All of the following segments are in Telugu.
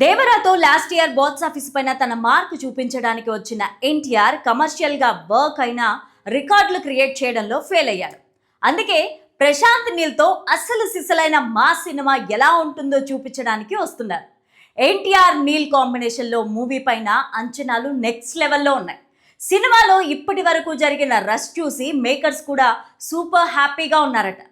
దేవరాతో లాస్ట్ ఇయర్ బాక్స్ ఆఫీస్ పైన తన మార్క్ చూపించడానికి వచ్చిన ఎన్టీఆర్ కమర్షియల్గా వర్క్ అయిన రికార్డులు క్రియేట్ చేయడంలో ఫెయిల్ అయ్యాడు అందుకే ప్రశాంత్ నీల్తో అస్సలు సిసలైన మా సినిమా ఎలా ఉంటుందో చూపించడానికి వస్తున్నారు. ఎన్టీఆర్ నీల్ కాంబినేషన్లో మూవీ పైన అంచనాలు నెక్స్ట్ లెవెల్లో ఉన్నాయి. సినిమాలో ఇప్పటి వరకు జరిగిన రష్ చూసి మేకర్స్ కూడా సూపర్ హ్యాపీగా ఉన్నారట.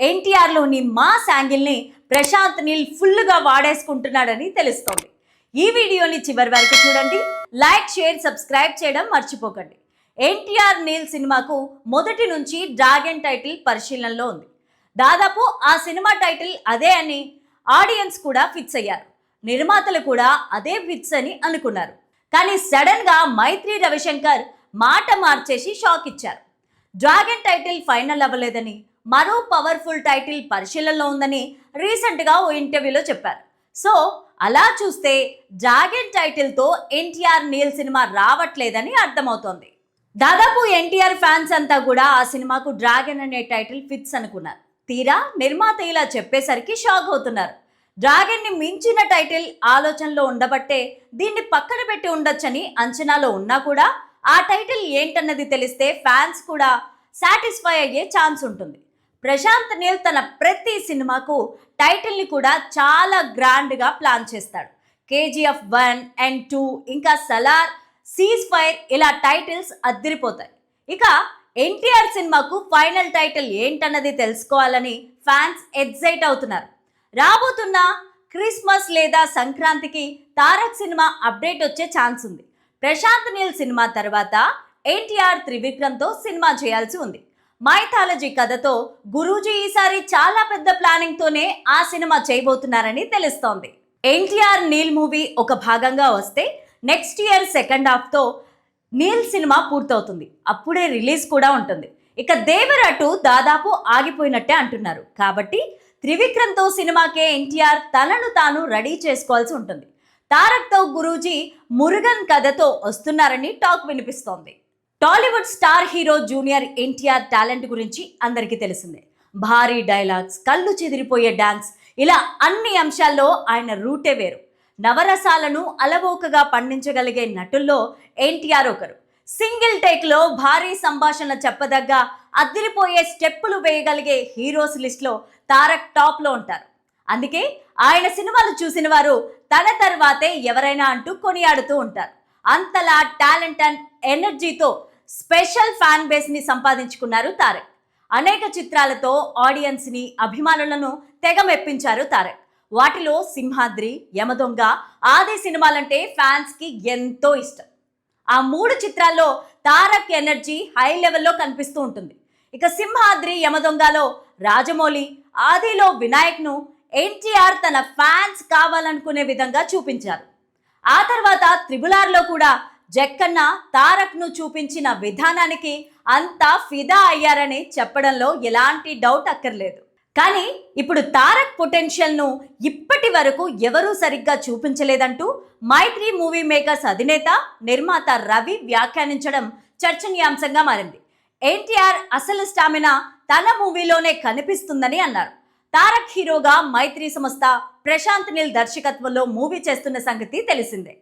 ఎన్టీఆర్లోని మా శాంగిల్ని ప్రశాంత్ నీల్ ఫుల్గా వాడేసుకుంటున్నాడని తెలుస్తోంది. ఈ వీడియోని చివరి వరకు చూడండి. లైక్ షేర్ సబ్స్క్రైబ్ చేయడం మర్చిపోకండి. ఎన్టీఆర్ నీల్ సినిమాకు మొదటి నుంచి డ్రాగన్ టైటిల్ పరిశీలనలో ఉంది. దాదాపు ఆ సినిమా టైటిల్ అదే అని ఆడియన్స్ కూడా ఫిక్స్ అయ్యారు. నిర్మాతలు కూడా అదే ఫిక్స్ అని అనుకున్నారు. కానీ సడన్గా మైత్రి రవిశంకర్ మాట మార్చేసి షాక్ ఇచ్చారు. డ్రాగన్ టైటిల్ ఫైనల్ అవ్వలేదని మరో పవర్ఫుల్ టైటిల్ పరిశీలనలో ఉందని రీసెంట్గా ఓ ఇంటర్వ్యూలో చెప్పారు. సో అలా చూస్తే డ్రాగన్ టైటిల్తో ఎన్టీఆర్ నీల్ సినిమా రావట్లేదని అర్థమవుతోంది. దాదాపు ఎన్టీఆర్ ఫ్యాన్స్ అంతా కూడా ఆ సినిమాకు డ్రాగన్ అనే టైటిల్ ఫిట్స్ అనుకున్నారు. తీరా నిర్మాత ఇలా చెప్పేసరికి షాక్ అవుతున్నారు. డ్రాగన్ని మించిన టైటిల్ ఆలోచనలో ఉండబట్టే దీన్ని పక్కన పెట్టి ఉండొచ్చని అంచనాలో ఉన్నా కూడా ఆ టైటిల్ ఏంటన్నది తెలిస్తే ఫ్యాన్స్ కూడా సాటిస్ఫై అయ్యే ఛాన్స్ ఉంటుంది. ప్రశాంత్ నీల్ తన ప్రతి సినిమాకు టైటిల్ని కూడా చాలా గ్రాండ్గా ప్లాన్ చేస్తాడు. కేజీఎఫ్ వన్ అండ్ టూ ఇంకా సలార్ సీజ్ ఫైర్ ఇలా టైటిల్స్ అద్దరిపోతాయి. ఇక ఎన్టీఆర్ సినిమాకు ఫైనల్ టైటిల్ ఏంటన్నది తెలుసుకోవాలని ఫ్యాన్స్ ఎగ్జైట్ అవుతున్నారు. రాబోతున్న క్రిస్మస్ లేదా సంక్రాంతికి తారక్ సినిమా అప్డేట్ వచ్చే ఛాన్స్ ఉంది. ప్రశాంత్ నీల్ సినిమా తర్వాత ఎన్టీఆర్ త్రివిక్రమ్తో సినిమా చేయాల్సి ఉంది. మైథాలజీ కథతో గురూజీ ఈసారి చాలా పెద్ద ప్లానింగ్తోనే ఆ సినిమా చేయబోతున్నారని తెలుస్తోంది. ఎన్టీఆర్ నీల్ మూవీ ఒక భాగంగా వస్తే నెక్స్ట్ ఇయర్ సెకండ్ హాఫ్తో నీల్ సినిమా పూర్తవుతుంది. అప్పుడే రిలీజ్ కూడా ఉంటుంది. ఇక దేవరటు దాదాపు ఆగిపోయినట్టే అంటున్నారు. కాబట్టి త్రివిక్రమ్తో సినిమాకే ఎన్టీఆర్ తనను తాను రెడీ చేసుకోవాల్సి ఉంటుంది. తారక్తో గురూజీ మురుగన్ కథతో వస్తున్నారని టాక్ వినిపిస్తోంది. Tollywood star hero junior NTR talent గురించి అందరికీ తెలిసిందే. భారీ డైలాగ్స్ కళ్ళు చెదిరిపోయే డాన్స్ ఇలా అన్ని అంశాల్లో ఆయన రూటే వేరు. నవరసాలను అలవోకగా పండించగలిగే నటుల్లో ఎన్టీఆర్ ఒకరు. సింగిల్ టేక్లో భారీ సంభాషణ చెప్పదగ్గ అదిరిపోయే స్టెప్పులు వేయగలిగే హీరోస్ లిస్ట్లో తారక్ టాప్లో ఉంటారు. అందుకే ఆయన సినిమాలు చూసిన వారు తన తర్వాతే ఎవరైనా అంటూ కొనియాడుతూ ఉంటారు. అంతలా టాలెంట్ అండ్ ఎనర్జీతో స్పెషల్ ఫ్యాన్ బేస్ని సంపాదించుకున్నారు తారక్. అనేక చిత్రాలతో ఆడియన్స్ని అభిమానులను తెగ మెప్పించారు తారక్. వాటిలో సింహాద్రి యమదొంగ ఆది సినిమాలంటే ఫ్యాన్స్కి ఎంతో ఇష్టం. ఆ మూడు చిత్రాల్లో తారక్ ఎనర్జీ హై లెవెల్లో కనిపిస్తూ ఉంటుంది. ఇక సింహాద్రి యమదొంగలో రాజమౌళి ఆదిలో వినాయక్ను ఎన్టీఆర్ తన ఫ్యాన్స్ కావాలనుకునే విధంగా చూపించారు. ఆ తర్వాత త్రిబులార్లో కూడా జక్కన్న తారక్ను చూపించిన విధానానికి అంతా ఫిదా అయ్యారని చెప్పడంలో ఎలాంటి డౌట్ అక్కర్లేదు. కానీ ఇప్పుడు తారక్ పొటెన్షియల్ను ఇప్పటి వరకు ఎవరూ సరిగ్గా చూపించలేదంటూ మైత్రి మూవీ మేకర్స్ అధినేత నిర్మాత రవి వ్యాఖ్యానించడం చర్చనీయాంశంగా మారింది. ఎన్టీఆర్ అసలు స్టామినా తన మూవీలోనే కనిపిస్తుందని అన్నారు. తారక్ హీరోగా మైత్రి సంస్థ ప్రశాంత్ నీల్ దర్శకత్వంలో మూవీ చేస్తున్న సంగతి తెలిసిందే.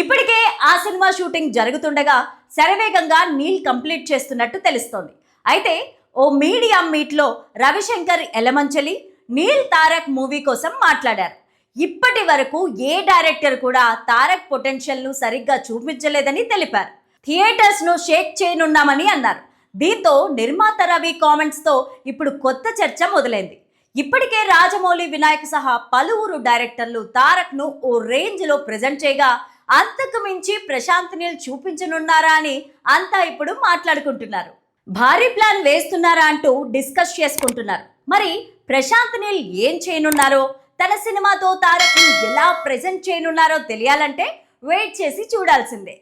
ఇప్పటికే ఆ సినిమా షూటింగ్ జరుగుతుండగా శరవేగంగా నీల్ కంప్లీట్ చేస్తున్నట్టు తెలుస్తోంది. అయితే ఓ మీడియా మీట్లో రవిశంకర్ ఎలమంచలి నీల్ తారక్ మూవీ కోసం మాట్లాడారు. ఇప్పటి వరకు ఏ డైరెక్టర్ కూడా తారక్ పొటెన్షియల్ను సరిగ్గా చూపించలేదని తెలిపారు. థియేటర్స్ను షేక్ చేయనున్నామని అన్నారు. దీంతో నిర్మాత రవి కామెంట్స్తో ఇప్పుడు కొత్త చర్చ మొదలైంది. ఇప్పటికే రాజమౌళి వినాయక్ సహా పలువురు డైరెక్టర్లు తారక్ను ఓ రేంజ్లో ప్రజెంట్ చేయగా అంతకు మించి ప్రశాంత్ నీల్ చూపించనున్నారా అని అంతా ఇప్పుడు మాట్లాడుకుంటున్నారు. భారీ ప్లాన్ వేస్తున్నారా అంటూ డిస్కస్ చేసుకుంటున్నారు. మరి ప్రశాంత్ నీల్ ఏం చేయనున్నారో తన సినిమాతో తారక్ను ఎలా ప్రజెంట్ చేయనున్నారో తెలియాలంటే వెయిట్ చేసి చూడాల్సిందే.